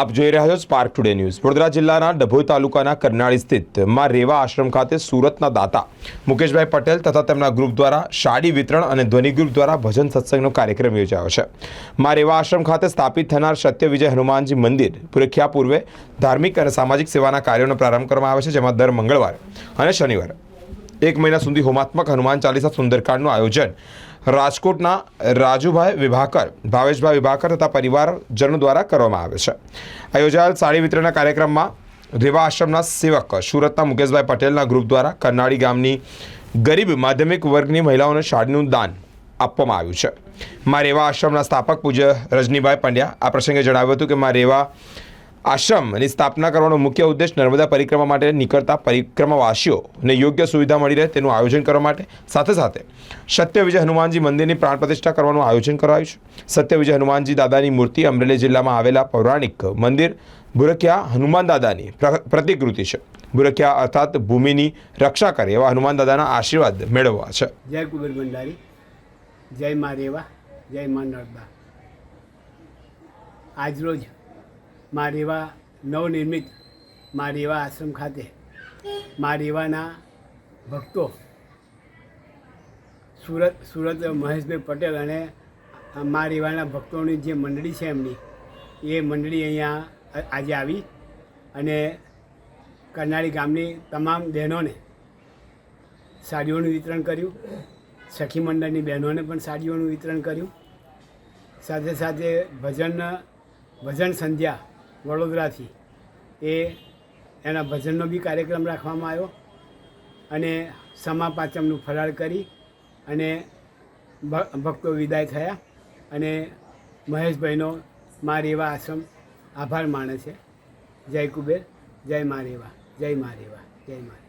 આપ જોઈ રહ્યા છો સ્પાર્ક ટુડે ન્યૂઝ વડોદરા જિલ્લાના ડભોઈ તાલુકાના કરનાળી સ્થિતમાં રેવા આશ્રમ ખાતે સુરતના દાતા મુકેશભાઈ પટેલ તથા તેમના ગ્રુપ દ્વારા શાડી વિતરણ અને ધ્વનિ ગ્રુપ દ્વારા ભજન સત્સંગનો કાર્યક્રમ યોજાયો છે. માં રેવા આશ્રમ ખાતે સ્થાપિત થનાર સત્ય વિજય હનુમાનજી મંદિર પુરખ્યા પૂર્વે ધાર્મિક અને સામાજિક સેવાના કાર્યોનો પ્રારંભ કરવામાં આવે છે, જેમાં દર મંગળવારે અને શનિવારે એક મહિના સુધી હોમાત્મક હનુમાન ચાલીસા સુંદરકાંડનું આયોજન. રાજકોટના રાજુભાઈ વિભાકર, ભાવેશભાઈ વિભાકર તથા પરિવારજનો દ્વારા કરવામાં આવે છે. આ યોજાયેલ સાડી વિતરણના કાર્યક્રમમાં રેવા આશ્રમના સેવક સુરતના મુકેશભાઈ પટેલના ગ્રુપ દ્વારા કરનાળી ગામની ગરીબ માધ્યમિક વર્ગની મહિલાઓને સાડીનું દાન આપવામાં આવ્યું છે. મા રેવા આશ્રમના સ્થાપક પૂજ્ય રજનીભાઈ પંડ્યા આ પ્રસંગે જણાવ્યું હતું કે મા રેવા આશ્રમની સ્થાપના કરવાનો મુખ્ય ઉદ્દેશ નર્મદા પરિક્રમા માટે નીકળતા પરિક્રમાવાસીઓને યોગ્ય સુવિધા મળી રહે તેનું આયોજન કરવા માટે. સાથે સાથે સત્ય વિજય હનુમાનજી મંદિરની પ્રાણ પ્રતિષ્ઠા કરવાનું આયોજન કરાયું છે. સત્ય વિજય હનુમાનજી દાદાની મૂર્તિ અમરેલી જિલ્લામાં આવેલા પૌરાણિક મંદિર બુરખિયા હનુમાન દાદાની પ્ર- પ્રતિકૃતિ છે. બુરખિયા અર્થાત ભૂમિની રક્ષા કરે એવા હનુમાન દાદાના આશીર્વાદ મેળવવા છે. જય કુબેર ભંડારી, જય મા રેવા, જય મા નર્મદા. આજરોજ મા રેવા નવનિર્મિત મા રેવા આશ્રમ ખાતે મા રેવાના ભક્તો સુરત સુરત મહેશભાઈ પટેલ અને મા રેવાના ભક્તોની જે મંડળી છે એમની, એ મંડળી અહીંયા આજે આવી અને કરનાળી ગામની તમામ બહેનોને સાડીઓનું વિતરણ કર્યું, સખી મંડળની બહેનોને પણ સાડીઓનું વિતરણ કર્યું. સાથે સાથે ભજન ભજન સંધ્યા વડોદરાથી. એ એના ભજનનો બી કાર્યક્રમ રાખવામાં આવ્યો અને સમા પાંચમનું ફરાળ કરી અને ભક્તો વિદાય થયા અને મહેશભાઈનો મા રેવા આશ્રમ આભાર માણે છે. જય કુબેર, જય મા જય મા રેવા, જય મા